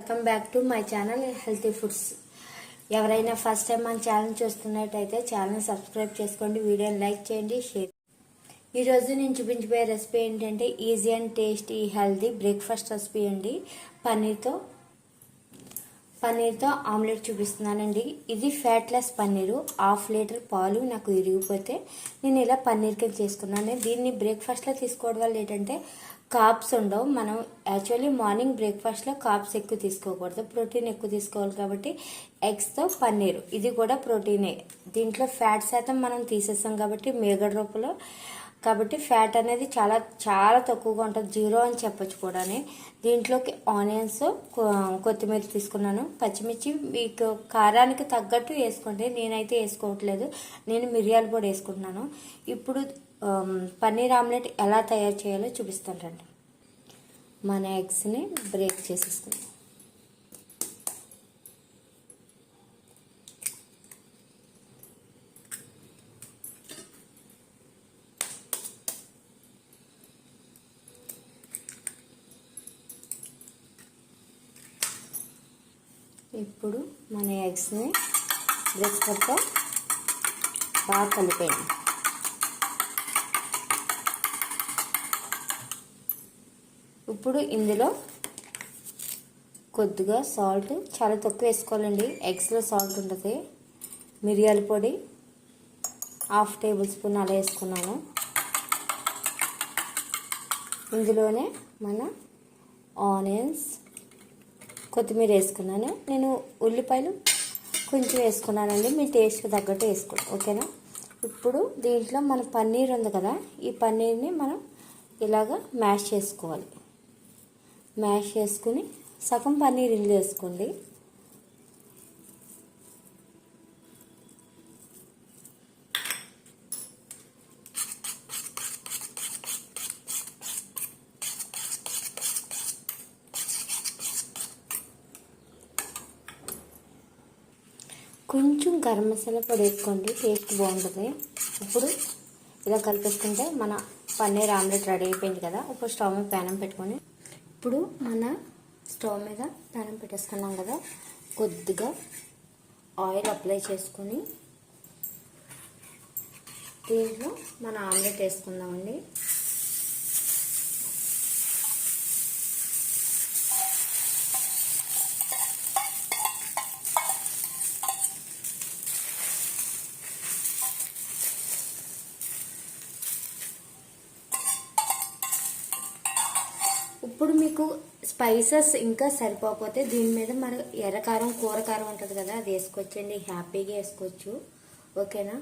Welcome back to my channel healthy foods ఎవరైనా first time మన channel చూస్తున్నట్టయితే channel subscribe చేసుకోండి వీడియోని లైక్ చేయండి షేర్ ఈరోజు నేను చూపించబోయే రెసిపీ ఏంటంటే easy and tasty healthy breakfast recipe అండి. పన్నీర్తో పన్నీర్తో ఆమ్లెట్ చూపిస్తున్నానండి. ఇది ఫ్యాట్లెస్ పన్నీరు. హాఫ్ లీటర్ పాలు నాకు ఇరిగిపోతే నేను ఇలా పన్నీర్ కింద చేసుకున్నాను. దీన్ని బ్రేక్ఫాస్ట్లో తీసుకోవడం వల్ల ఏంటంటే కాప్స్ ఉండవు. మనం యాక్చువల్లీ మార్నింగ్ బ్రేక్ఫాస్ట్లో కాప్స్ ఎక్కువ తీసుకోకూడదు. ప్రోటీన్ ఎక్కువ తీసుకోవాలి కాబట్టి ఎగ్స్తో పన్నీర్. ఇది కూడా ప్రోటీనే. దీంట్లో ఫ్యాట్ శాతం మనం తీసేస్తాం కాబట్టి మేగడ రూపంలో కాబట్టి ఫ్యాట్ అనేది చాలా చాలా తక్కువగా ఉంటుంది. జీరో అని చెప్పొచ్చు కూడా దీంట్లోకి ఆనియన్స్ కొత్తిమీర తీసుకున్నాను. పచ్చిమిర్చి మీకు కారానికి తగ్గట్టు వేసుకోండి. నేనైతే వేసుకోవట్లేదు. నేను మిరియాల పొడి వేసుకుంటున్నాను. ఇప్పుడు పన్నీర్ ఆమ్లెట్ ఎలా తయారు చేయాలో చూపిస్తాను రండి. మన ఎగ్స్ని బ్రేక్ చేసేసుకుందాం. ఇప్పుడు మన ఎగ్స్ని బ్రెస్కర్తో బాగా కలిపేయండి ఇప్పుడు ఇందులో కొద్దిగా సాల్ట్ చాలా తక్కువ వేసుకోవాలండి. ఎగ్స్లో సాల్ట్ ఉంటుంది. మిరియాల పొడి హాఫ్ టేబుల్ స్పూన్ అలా వేసుకున్నాను. ఇందులోనే మన ఆనియన్స్ కొత్తిమీర వేసుకున్నాను. నేను ఉల్లిపాయలు కొంచెం వేసుకున్నానండి. మీ టేస్ట్కి తగ్గట్టు వేసుకోండి ఓకేనా? ఇప్పుడు దీంట్లో మన పన్నీర్ ఉంది కదా ఈ పన్నీర్ని మనం ఇలాగ మ్యాష్ చేసుకోవాలి. మ్యాష్ చేసుకుని సగం పన్నీర్ ఇందులో వేసుకోండి. కొంచెం గరం మసాలా పొడి వేసుకోండి టేస్ట్ బాగుంటుంది. ఇప్పుడు ఇలా కలిపేసుకుంటే మన పన్నీర్ ఆమ్లెట్ రెడీ అయిపోయింది కదా ఇప్పుడు స్టవ్ మీద ప్యానం పెట్టుకొని. ఇప్పుడు మన స్టవ్ మీద ప్యానం పెట్టేసుకున్నాం కదా కొద్దిగా ఆయిల్ అప్లై చేసుకొని దీంట్లో మన ఆమ్లెట్ వేసుకుందామండి ఇప్పుడు మీకు స్పైసెస్ ఇంకా సరిపోకపోతే దీని మీద మన ఎర్రకారం కూరకారం ఉంటుంది కదా అది వేసుకోవచ్చండి. హ్యాపీగా వేసుకోవచ్చు. ఓకేనా?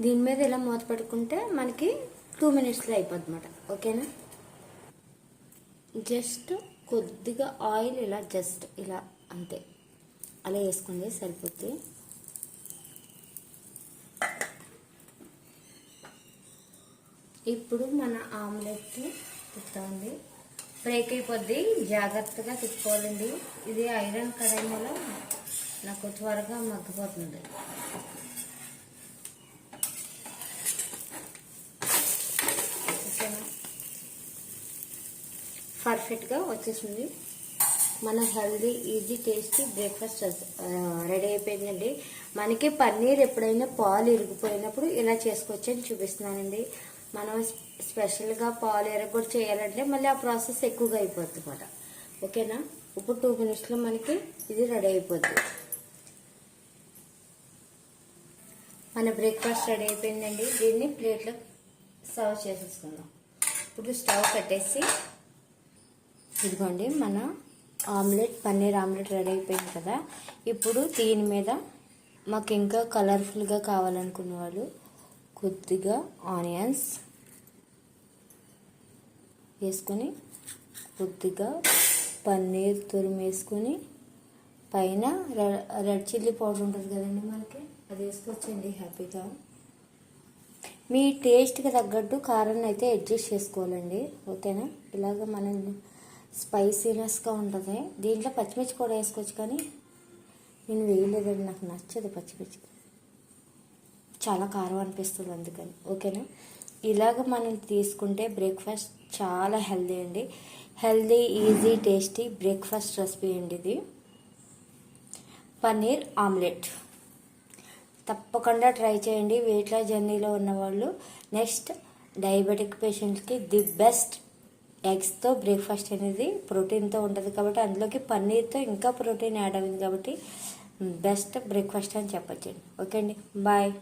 దీని మీద ఇలా మూత పెట్టుకుంటే మనకి టూ మినిట్స్లో అయిపోద్ది అనమాట ఓకేనా? జస్ట్ కొద్దిగా ఆయిల్ ఇలా జస్ట్ ఇలా అంతే. అలా వేసుకోండి సరిపోద్ది. ఇప్పుడు మన ఆమ్లెట్ తిప్పుతామండి. బ్రేక్ అయిపోద్ది. జాగ్రత్తగా తిప్పుకోవాలండి. ఇది ఐరన్ కడాయి వల్ల నాకు త్వరగా మగ్గిపోతుంది. పర్ఫెక్ట్గా వచ్చేసింది. మన healthy easy tasty breakfast ready అయిపోయిందండి. మనకి పన్నీర్ ఎప్పుడైనా పాలు ఇరిగిపోయినప్పుడు ఇలా చేసుకోవచ్చు అని చూపిస్తున్నానండి. మనం స్పెషల్గా పాలు ఎరగొట్టి చేయాలంటే మళ్ళీ ఆ ప్రాసెస్ ఎక్కువగా అయిపోద్ది అనమాట ఓకేనా? ఇప్పుడు టూ మినిట్స్లో మనకి ఇది రెడీ అయిపోద్ది. మన బ్రేక్ఫాస్ట్ రెడీ అయిపోయిందండి. దీన్ని ప్లేట్లో సర్వ్ చేసేసుకుందాం. ఇప్పుడు స్టవ్ కట్టేసి ఇదిగోండి మన ఆమ్లెట్ పన్నీర్ ఆమ్లెట్ రెడీ అయిపోయింది కదా. ఇప్పుడు దీని మీద మాకు ఇంకా కలర్ఫుల్గా కావాలనుకున్న వాళ్ళు కొద్దిగా ఆనియన్స్ వేసుకొని కొద్దిగా పన్నీర్ తురిమి వేసుకొని పైన రెడ్ చిల్లీ పౌడర్ ఉంటుంది కదండి మనకి అది వేసుకోవచ్చండి హ్యాపీగా. మీ టేస్ట్కి తగ్గట్టు కారం అయితే అడ్జస్ట్ చేసుకోవాలండి ఓకేనా? ఇలాగ మనం స్పైసీనెస్గా ఉంటుంది. దీంట్లో పచ్చిమిర్చి కూడా వేసుకోవచ్చు కానీ నేను వేయలేదండి నాకు నచ్చదు పచ్చిమిర్చి. చాలా కారం అనిపిస్తుంది అందుకని. ఓకేనా? ఇలాగ మనం తీసుకుంటే బ్రేక్ఫాస్ట్ చాలా హెల్దీ అండి. Healthy easy tasty breakfast recipe అండి ఇది. పన్నీర్ ఆమ్లెట్. తప్పకుండా ట్రై చేయండి. వెయిట్ లాస్ జర్నీలో ఉన్నవాళ్ళు నెక్స్ట్ డయాబెటిక్ పేషెంట్స్కి ది బెస్ట్ ఎగ్స్తో బ్రేక్ఫాస్ట్ అనేది ప్రోటీన్తో ఉంటుంది కాబట్టి అందులోకి పన్నీర్తో ఇంకా ప్రోటీన్ యాడ్ అయింది కాబట్టి బెస్ట్ బ్రేక్ఫాస్ట్ అని చెప్పచ్చండి. ఓకే అండి బాయ్.